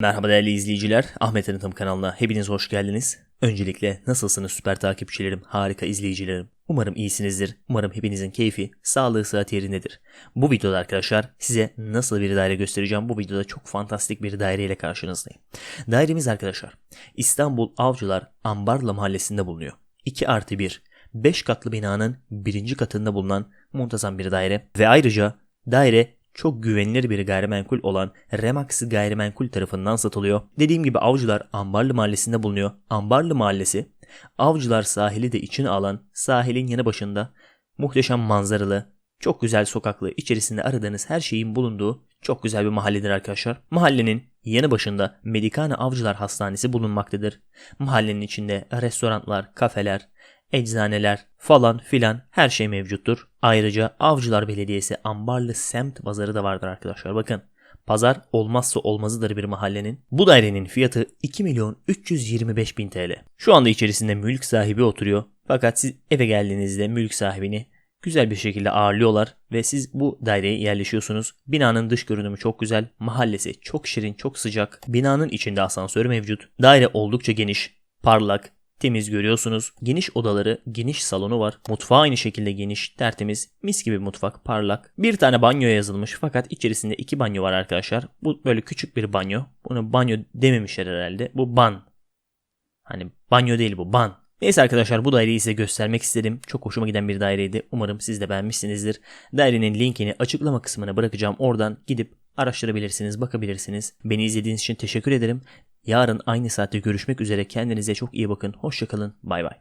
Merhaba değerli izleyiciler. Ahmet Tanıtım kanalına hepiniz hoş geldiniz. Öncelikle nasılsınız süper takipçilerim, harika izleyicilerim. Umarım iyisinizdir. Umarım hepinizin keyfi, sağlığı, sıhhat yerindedir. Bu videoda arkadaşlar size nasıl bir daire göstereceğim. Bu videoda çok fantastik bir daire ile karşınızdayım. Dairemiz arkadaşlar İstanbul Avcılar Ambarla mahallesinde bulunuyor. 2 artı 1, 5 katlı binanın birinci katında bulunan muntazam bir daire. Ve ayrıca daire çok güvenilir bir gayrimenkul olan Remax Gayrimenkul tarafından satılıyor. Dediğim gibi Avcılar Ambarlı Mahallesi'nde bulunuyor. Ambarlı Mahallesi Avcılar sahili de içine alan sahilin yanı başında muhteşem manzaralı, çok güzel sokaklı, içerisinde aradığınız her şeyin bulunduğu çok güzel bir mahalledir arkadaşlar. Mahallenin yanı başında Medikane Avcılar Hastanesi bulunmaktadır. Mahallenin içinde restoranlar, kafeler, eczaneler falan filan her şey mevcuttur. Ayrıca Avcılar Belediyesi Ambarlı Semt Pazarı da vardır arkadaşlar. Bakın pazar olmazsa olmazıdır bir mahallenin. Bu dairenin fiyatı 2 milyon 325 bin TL. Şu anda içerisinde mülk sahibi oturuyor. Fakat siz eve geldiğinizde mülk sahibini güzel bir şekilde ağırlıyorlar ve siz bu daireye yerleşiyorsunuz. Binanın dış görünümü çok güzel, mahallesi çok şirin, çok sıcak. Binanın içinde asansör mevcut. Daire oldukça geniş, parlak, temiz görüyorsunuz. Geniş odaları, geniş salonu var. Mutfağı aynı şekilde geniş, tertemiz, mis gibi mutfak, parlak. Bir tane banyo yazılmış fakat içerisinde iki banyo var arkadaşlar. Bu böyle küçük bir banyo. Bunu banyo dememişler herhalde. Bu ban. Hani banyo değil bu, ban. Neyse arkadaşlar bu daireyi size göstermek istedim. Çok hoşuma giden bir daireydi. Umarım siz de beğenmişsinizdir. Dairenin linkini açıklama kısmına bırakacağım. Oradan gidip araştırabilirsiniz, bakabilirsiniz. Beni izlediğiniz için teşekkür ederim. Yarın aynı saatte görüşmek üzere. Kendinize çok iyi bakın. Hoşçakalın. Bay bay.